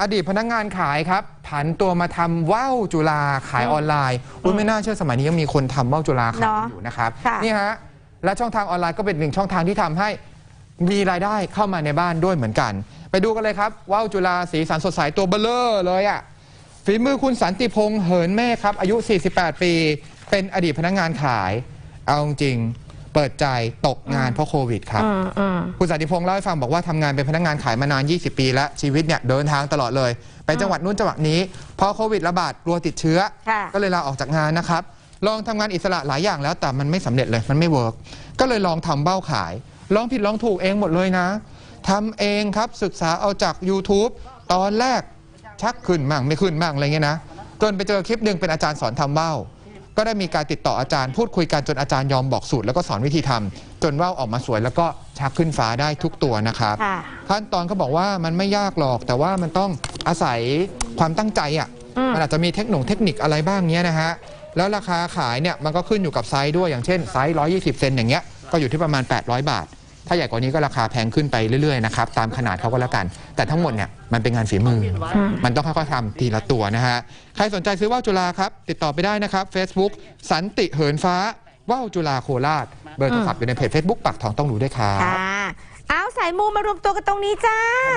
อดีตพนักงานขายครับ ผันตัวมาทำว่าวจุฬาขายออนไลน์อุ้ยไม่น่าเชื่อสมัยนี้ยังมีคนทำว่าวจุฬาขายเนาะอยู่นะครับค่ะนี่ฮะและช่องทางออนไลน์ก็เป็นหนึ่งช่องทางที่ทำให้มีรายได้เข้ามาในบ้านด้วยเหมือนกัน ไปดูกันเลยครับว่าวจุฬาสีสันสดใสตัวเบลเลอร์เลยอะ่ะฝีมือคุณสันติพงษ์เหินเมฆครับอายุ 48 ปี เป็นอดีตพนักงานขาย เอาจริงๆ เปิดใจตกงานเพราะโควิดครับอืมอืมคุณสันติพงษ์เล่าให้ฟังบอกว่าทำงานเป็นพนักงานขายมานาน 20 ปีแล้ว ชีวิตเนี่ยเดินทางตลอดเลย ไปจังหวัดนู้นจังหวัดนี้ พอโควิดระบาดกลัวติดเชื้อค่ะก็เลยลาออกจากงานนะครับ ลองทำงานอิสระหลายอย่างแล้วแต่มันไม่สำเร็จเลยมันไม่เวิร์กก็เลยลองทำเบ้าขาย ลองผิดลองถูกเองหมดเลยนะทำเองครับศึกษาเอาจาก YouTube ตอนแรกชักขึ้นมั่งไม่ขึ้นมั่งอะไรเงี้ยนะจนไปเจอคลิปหนึ่งเป็นอาจารย์สอนทำเบ้า ก็ได้มีการติดต่ออาจารย์พูดคุยกันจนอาจารย์ยอมบอกสูตรแล้วก็สอนวิธีทำจนว่าวออกมาสวยแล้วก็ชักขึ้นฟ้าได้ทุกตัวนะครับ ค่ะขั้นตอนเขาบอกว่ามันไม่ยากหรอก แต่ว่ามันต้องอาศัยความตั้งใจอะอืม มันอาจจะมีเทคโนเทคนิคอะไรบ้างเนี้ยนะฮะแล้วราคาขายเนี่ยมันก็ขึ้นอยู่กับไซส์ด้วยอย่างเช่นไซส์120เซนอย่างเงี้ยก็อยู่ที่ประมาณ 800 บาท ถ้าใหญ่กว่านี้ก็ราคาแพงขึ้นไปเรื่อยๆนะครับตามขนาดเขาก็แล้วกัน แต่ทั้งหมดเนี่ยมันเป็นงานฝีมือ มันต้องค่อยๆทำทีละตัวนะฮะใครสนใจซื้อว่าวจุฬาครับติดต่อไปได้นะครับ Facebook สันติเหินฟ้าว่าวจุฬาโคราชเบอร์โทรศัพท์อยู่ในเพจ Facebook ปักทองต้องรู้ด้วยครับ ค่ะ เอาสายมูมารวมตัวกันตรงนี้จ้า